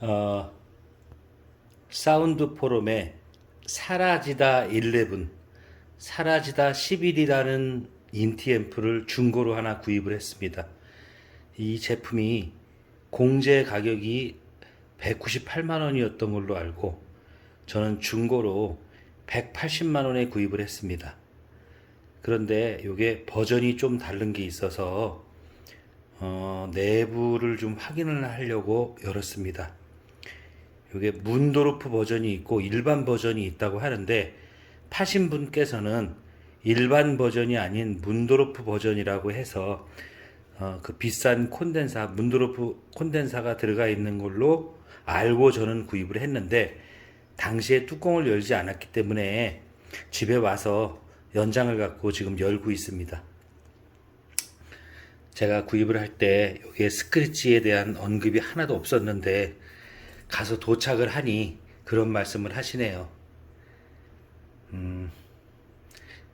어, 사운드 포럼에 사라지다 11, 사라지다 11이라는 인티앰프를 중고로 하나 구입을 했습니다. 이 제품이 공제 가격이 198만 원이었던 걸로 알고 저는 중고로 180만 원에 구입을 했습니다. 그런데 이게 버전이 좀 다른 게 있어서 어, 내부를 좀 확인을 하려고 열었습니다. 이게 문도르프 버전이 있고 일반 버전이 있다고 하는데 파신 분께서는 일반 버전이 아닌 문도르프 버전이라고 해서 어, 그 비싼 콘덴사 문도르프 콘덴사가 들어가 있는 걸로 알고 저는 구입을 했는데 당시에 뚜껑을 열지 않았기 때문에 집에 와서 연장을 갖고 지금 열고 있습니다. 제가 구입을 할 때 여기에 스크래치에 대한 언급이 하나도 없었는데 가서 도착을 하니 그런 말씀을 하시네요. 음,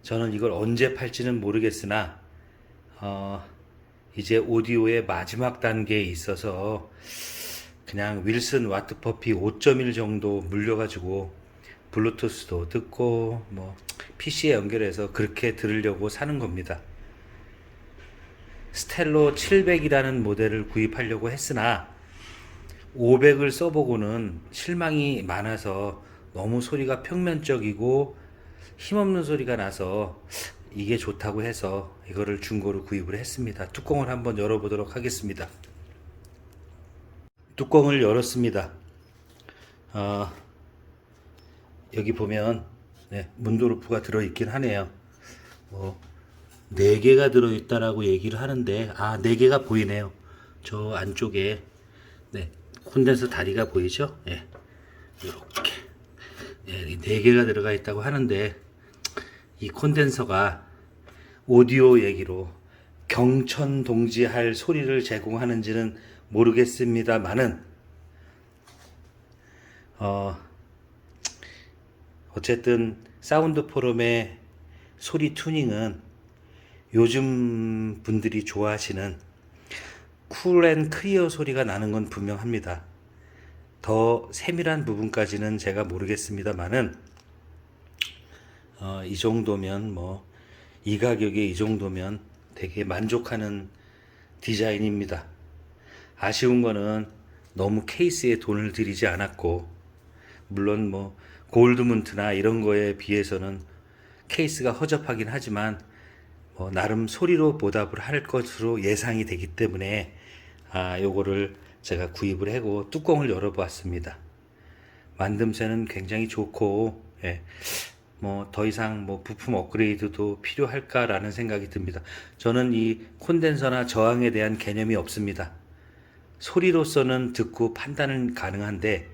저는 이걸 언제 팔지는 모르겠으나 어, 이제 오디오의 마지막 단계에 있어서 그냥 윌슨 와트퍼피 5.1 정도 물려가지고 블루투스도 듣고 뭐 PC에 연결해서 그렇게 들으려고 사는 겁니다. 스텔로 700이라는 모델을 구입하려고 했으나 500을 써보고는 실망이 많아서 너무 소리가 평면적이고 힘없는 소리가 나서 이게 좋다고 해서 이거를 중고로 구입을 했습니다. 뚜껑을 한번 열어보도록 하겠습니다. 뚜껑을 열었습니다. 어, 여기 보면 네, 문도르프가 들어있긴 하네요. 뭐, 4개가 들어있다라고 얘기를 하는데 아 4개가 보이네요. 저 안쪽에 네, 콘덴서 다리가 보이죠? 예. 이렇게 예, 4개가 들어가 있다고 하는데 이 콘덴서가 오디오 얘기로 경천 동지할 소리를 제공하는지는 모르겠습니다만은 어 어쨌든 사운드 포럼의 소리 튜닝은 요즘 분들이 좋아하시는 쿨앤 클리어 소리가 나는 건 분명합니다. 더 세밀한 부분까지는 제가 모르겠습니다만은 어, 이 정도면 뭐 이 가격에 이 정도면 되게 만족하는 디자인입니다. 아쉬운 거는 너무 케이스에 돈을 들이지 않았고 물론 뭐 골드문트나 이런 거에 비해서는 케이스가 허접하긴 하지만 뭐 나름 소리로 보답을 할 것으로 예상이 되기 때문에 아 요거를 제가 구입을 하고 뚜껑을 열어보았습니다. 만듦새는 굉장히 좋고 예. 뭐더 이상 뭐 부품 업그레이드도 필요할까라는 생각이 듭니다. 저는 이 콘덴서나 저항에 대한 개념이 없습니다. 소리로서는 듣고 판단은 가능한데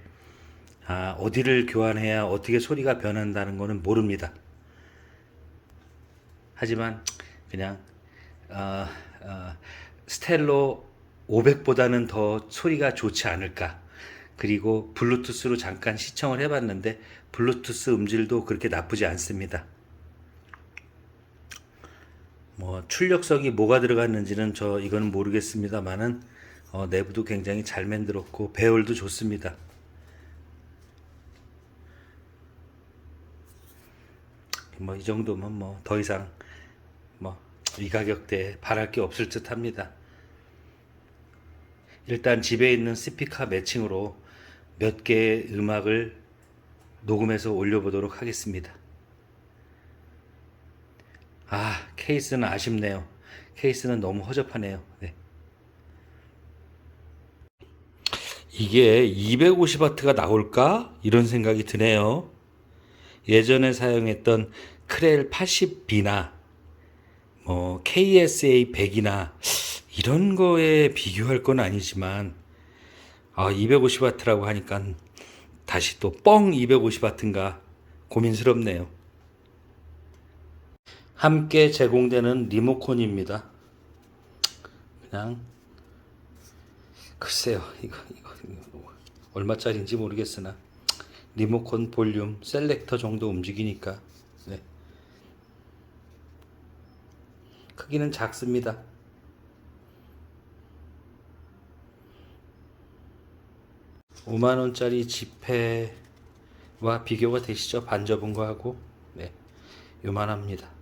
아, 어디를 교환해야 어떻게 소리가 변한다는 거는 모릅니다. 하지만 그냥 어, 어, 스텔로 500보다는 더 소리가 좋지 않을까. 그리고 블루투스로 잠깐 시청을 해봤는데 블루투스 음질도 그렇게 나쁘지 않습니다. 뭐 출력석이 뭐가 들어갔는지는 저 이거는 모르겠습니다만은 어, 내부도 굉장히 잘 만들었고 배열도 좋습니다. 뭐 이 정도면 뭐 더 이상 뭐 이 가격대에 바랄 게 없을 듯 합니다. 일단 집에 있는 스피커 매칭으로 몇 개의 음악을 녹음해서 올려보도록 하겠습니다. 아, 케이스는 아쉽네요. 케이스는 너무 허접하네요. 네. 이게 250W가 나올까? 이런 생각이 드네요. 예전에 사용했던 크렐 80B나 뭐 KSA 100이나 이런 거에 비교할 건 아니지만 아 250W라고 하니까 다시 또 뻥 250W인가 고민스럽네요. 함께 제공되는 리모컨입니다. 그냥 글쎄요 이거 이거, 이거 얼마짜리인지 모르겠으나 리모컨 볼륨 셀렉터 정도 움직이니까 네. 크기는 작습니다. 5만 원짜리 지폐와 비교가 되시죠? 반접은 거 하고 네, 요만합니다.